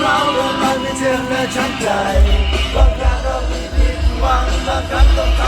เราเราไม่เจอและฉันใจบางครั้งเราผิดหวังบางครั้งต้อง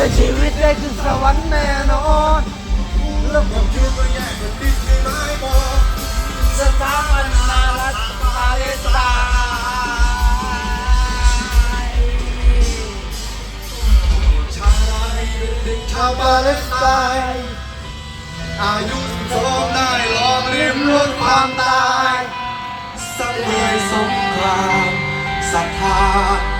แต่ชีวิตได้ถึงสวรรค์แน่นอนแล้วผมคิดว่าแย่กว่าดินได้ไหมบอกสถาบันนารัฐปาเลสไตน์ชายเป็นเด็กชาวปาเลสไตน์อายุสองได้ลองลิ้มรสความตายสังเวยสงครามศรัทธา